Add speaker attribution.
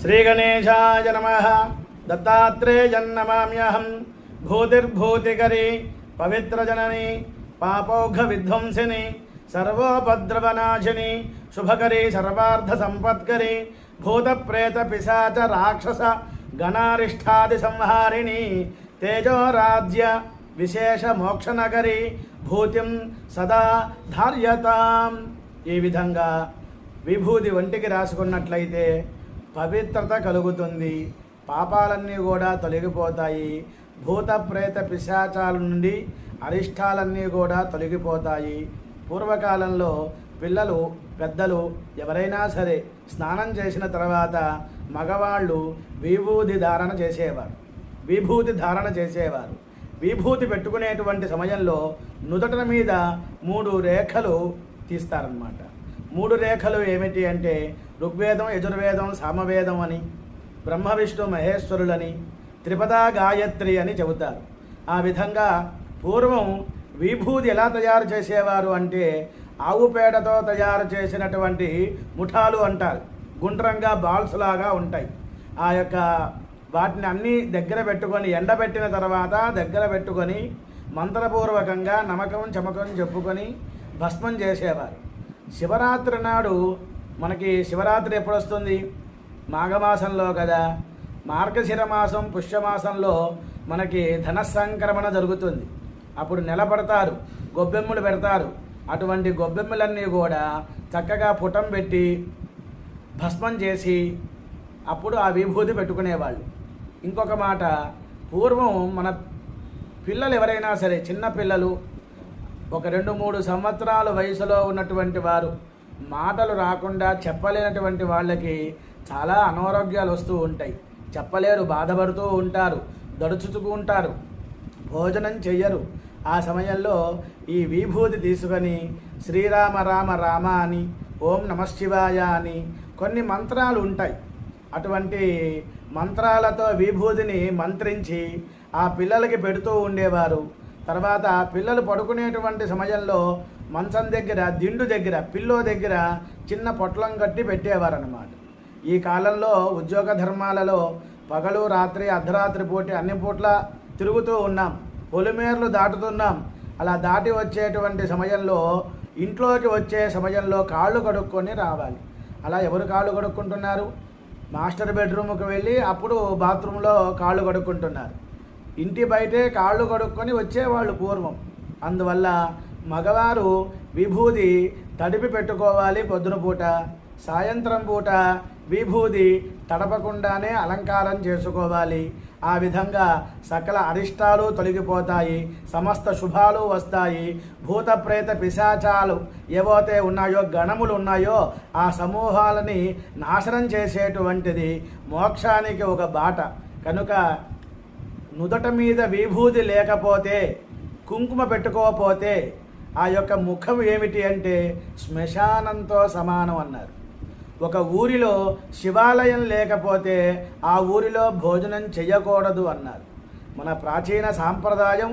Speaker 1: శ్రీగణేశాయ నమ దత్తాత్రేయన్నమామ్యహం భూతిర్భూతికరి పవిత్రజనని పాపౌఘ విధ్వంసిని సర్వోపద్రవనాశిని శుభకరి సర్వార్థ సంపత్కరి భూతప్రేత పిశాచ రాక్షస గణారిష్టాది సంహారిణి తేజోరాజ్య విశేష మోక్షనగరి భూతిం సదా ధార్యతాం ఈ విధంగా విభూతి ఒంటికి రాసుకున్నట్లయితే పవిత్రత కలుగుతుంది. పాపాలన్నీ కూడా తొలగిపోతాయి. భూత ప్రేత పిశాచాల నుండి అరిష్టాలన్నీ కూడా తొలగిపోతాయి. పూర్వకాలంలో పిల్లలు పెద్దలు ఎవరైనా సరే స్నానం చేసిన తర్వాత మగవాళ్ళు విభూతి ధారణ చేసేవారు. విభూతి ధారణ చేసేవారు. విభూతి పెట్టుకునేటువంటి సమయంలో నుదట మీద మూడు రేఖలు తీస్తారనమాట మూడు రేఖలు ఏమిటి అంటే ఋగ్వేదం యజుర్వేదం సామవేదం అని బ్రహ్మ విష్ణు మహేశ్వరులని త్రిపదా గాయత్రి అని చెబుతారు. ఆ విధంగా పూర్వం విభూతి ఎలా తయారు చేసేవారు అంటే ఆవు పేడతో తయారు చేసినటువంటి ముఠాలు అంటారు. గుండ్రంగా బాల్స్ లాగా ఉంటాయి. ఆ యొక్క వాటిని అన్నీ దగ్గర పెట్టుకొని ఎండబెట్టిన తర్వాత దగ్గర పెట్టుకొని మంత్రపూర్వకంగా నమ్మకం చమకం చెప్పుకొని భస్మం చేసేవారు. శివరాత్రి నాడు మనకి శివరాత్రి ఎప్పుడు వస్తుంది మాఘమాసంలో కదా. మార్గశిర మాసం పుష్యమాసంలో మనకి ధన సంక్రమణ జరుగుతుంది. అప్పుడు నిలబడతారు గొబ్బెమ్మలు పెడతారు. అటువంటి గొబ్బెమ్మలన్నీ కూడా చక్కగా పుటం పెట్టి భస్మం చేసి అప్పుడు ఆ విభూతి పెట్టుకునేవాళ్ళు. ఇంకొక మాట పూర్వం మన పిల్లలు ఎవరైనా సరే చిన్న పిల్లలు ఒక రెండు మూడు సంవత్సరాల వయసులో ఉన్నటువంటి వారు మాటలు రాకుండా చెప్పలేనటువంటి వాళ్ళకి చాలా అనారోగ్యాలు వస్తూ ఉంటాయి. చెప్పలేరు బాధపడుతూ ఉంటారు దడుచుతూ ఉంటారు భోజనం చెయ్యరు. ఆ సమయంలో ఈ విభూతి తీసుకొని శ్రీరామ రామ రామ అని ఓం నమశివాయ అని కొన్ని మంత్రాలు ఉంటాయి. అటువంటి మంత్రాలతో విభూతిని మంత్రించి ఆ పిల్లలకి పెడుతూ ఉండేవారు. తర్వాత పిల్లలు పడుకునేటువంటి సమయంలో మంచం దగ్గర దిండు దగ్గర పిల్లో దగ్గర చిన్న పొట్లం కట్టి పెట్టేవారనమాట ఈ కాలంలో ఉద్యోగ ధర్మాలలో పగలు రాత్రి అర్ధరాత్రి పూట అన్ని పూట్ల తిరుగుతూ ఉన్నాం. పొలిమేర్లు దాటుతున్నాం. అలా దాటి వచ్చేటువంటి సమయంలో ఇంట్లోకి వచ్చే సమయంలో కాళ్ళు కడుక్కొని రావాలి. అలా ఎవరు కాళ్ళు కడుక్కుంటున్నారు? మాస్టర్ బెడ్రూమ్కి వెళ్ళి అప్పుడు బాత్రూంలో కాళ్ళు కడుక్కుంటున్నారు. ఇంటి బయటే కాళ్ళు కడుక్కొని వచ్చేవాళ్ళు పూర్వం. అందువల్ల మగవారు విభూది తడిపి పెట్టుకోవాలి పొద్దున పూట. సాయంత్రం పూట విభూది తడపకుండానే అలంకారం చేసుకోవాలి. ఆ విధంగా సకల అరిష్టాలు తొలగిపోతాయి సమస్త శుభాలు వస్తాయి. భూత ప్రేత పిశాచాలు ఏవైతే ఉన్నాయో గణములు ఉన్నాయో ఆ సమూహాలని నాశనం చేసేటువంటిది మోక్షానికి ఒక బాట. కనుక నుదట మీద విభూతి లేకపోతే కుంకుమ పెట్టుకోకపోతే ఆ యొక్క ముఖం ఏమిటి అంటే శ్మశానంతో సమానం అన్నారు. ఒక ఊరిలో శివాలయం లేకపోతే ఆ ఊరిలో భోజనం చేయకూడదు అన్నారు. మన ప్రాచీన సాంప్రదాయం